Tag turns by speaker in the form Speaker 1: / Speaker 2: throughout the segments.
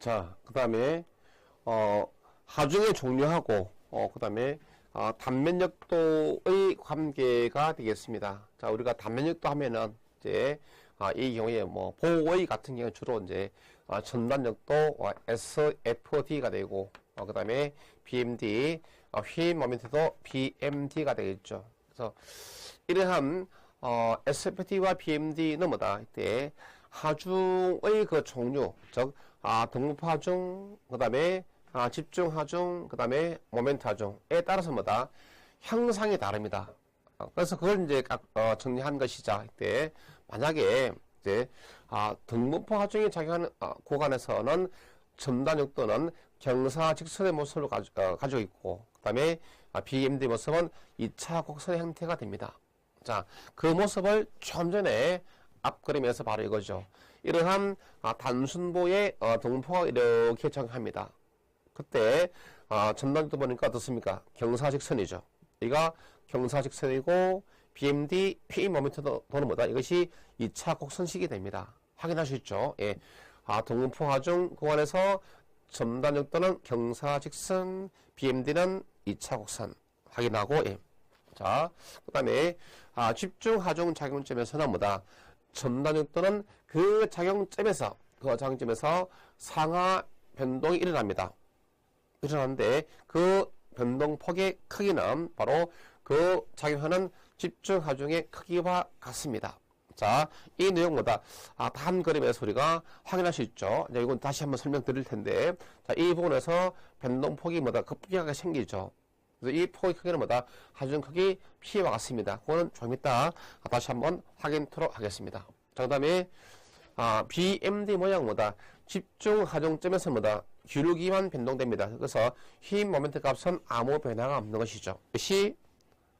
Speaker 1: 자, 그 다음에, 어, 하중의 종류하고, 어, 그 다음에, 어, 단면역도의 관계가 되겠습니다. 자, 우리가 단면역도 하면은, 이제, 아, 이 경우에 뭐, 보의 같은 경우에 주로 이제, 아, 전단역도 어, SFD가 되고, 어, 그 다음에 BMD, 어, 휘 모멘트도 BMD가 되겠죠. 그래서, 이러한, 어, SFD와 BMD는 뭐다? 이때, 하중의 그 종류, 즉, 아, 등급 하중, 그 다음에, 아, 집중 하중, 그 다음에 모멘트 하중에 따라서 뭐다? 형상이 다릅니다. 어, 그래서 그걸 이제 각, 어, 정리한 것이자, 이때, 만약에, 이제, 아, 등급포 하중이 작용하는, 어, 구간에서는 첨단육도는 경사 직선의 모습을 가지, 어, 가지고 있고, 그 다음에, 아, BMD 모습은 2차 곡선의 형태가 됩니다. 자, 그 모습을 좀 전에 앞그림에서 바로 이거죠. 이러한 아, 단순보의 어, 동포가 이렇게 정합니다. 그때 아, 전단도 보니까 어떻습니까? 경사직선이죠. 이가 경사직선이고 BMD P 모멘트 도는 뭐다? 이것이 2차 곡선식이 됩니다. 확인할 수 있죠. 예. 아, 동포 하중 구간에서 전단역도는 경사직선, BMD는 2차 곡선 확인하고 예. 자, 그 다음에, 아, 집중 하중 작용점에서는 뭐다? 전단육도는 그 작용점에서, 그 작용점에서 상하 변동이 일어납니다. 일어나는데, 그 변동폭의 크기는 바로 그 작용하는 집중 하중의 크기와 같습니다. 자, 이 내용보다, 아, 단 그림에서 우리가 확인할 수 있죠. 이건 다시 한번 설명드릴 텐데, 자, 이 부분에서 변동폭이 뭐다? 급격하게 생기죠. 그래서 이 폭의 크기는 뭐다? 하중 크기 P와 같습니다. 그거는 좀 이따 다시 한번 확인토록 하겠습니다. 자, 그 다음에, 아, BMD 모양 뭐다? 집중 하중점에서 뭐다? 기울기만 변동됩니다. 그래서 힘 모멘트 값은 아무 변화가 없는 것이죠. 이것이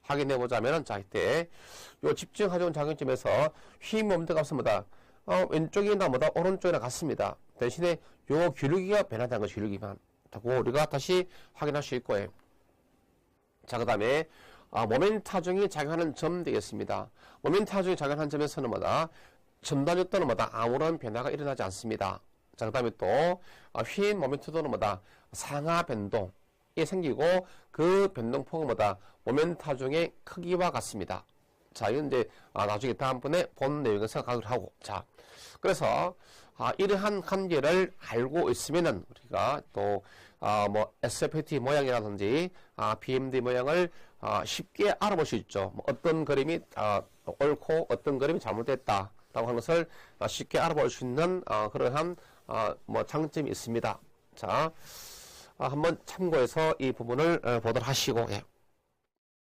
Speaker 1: 확인해 보자면은, 자, 이때, 요 집중 하중 작용점에서 힘 모멘트 값은 뭐다? 어, 왼쪽이나 뭐다? 오른쪽이나 같습니다. 대신에 요 기울기가 변화된 것이 기울기만. 자, 그거 우리가 다시 확인할 수 있고요. 자, 그 다음에, 아, 모멘트 하중이 작용하는 점 되겠습니다. 모멘트 하중이 작용하는 점에서는 뭐다? 전단역도는 뭐다? 아무런 변화가 일어나지 않습니다. 자, 그 다음에 또, 아, 휜 모멘트도는 뭐다? 상하 변동이 생기고, 그 변동폭은 뭐다? 모멘트 하중의 크기와 같습니다. 자, 이건 이제, 아, 나중에 다음번에 본 내용에서 생각을 하고. 자, 그래서, 아, 이러한 관계를 알고 있으면은, 우리가 또, 아, 뭐, SFT 모양이라든지, 아, BMD 모양을, 아, 쉽게 알아볼 수 있죠. 뭐 어떤 그림이, 아, 옳고, 어떤 그림이 잘못됐다. 라고 하는 것을 아, 쉽게 알아볼 수 있는, 아, 그러한, 아, 뭐, 장점이 있습니다. 자, 아, 한번 참고해서 이 부분을 어, 보도록 하시고, 예.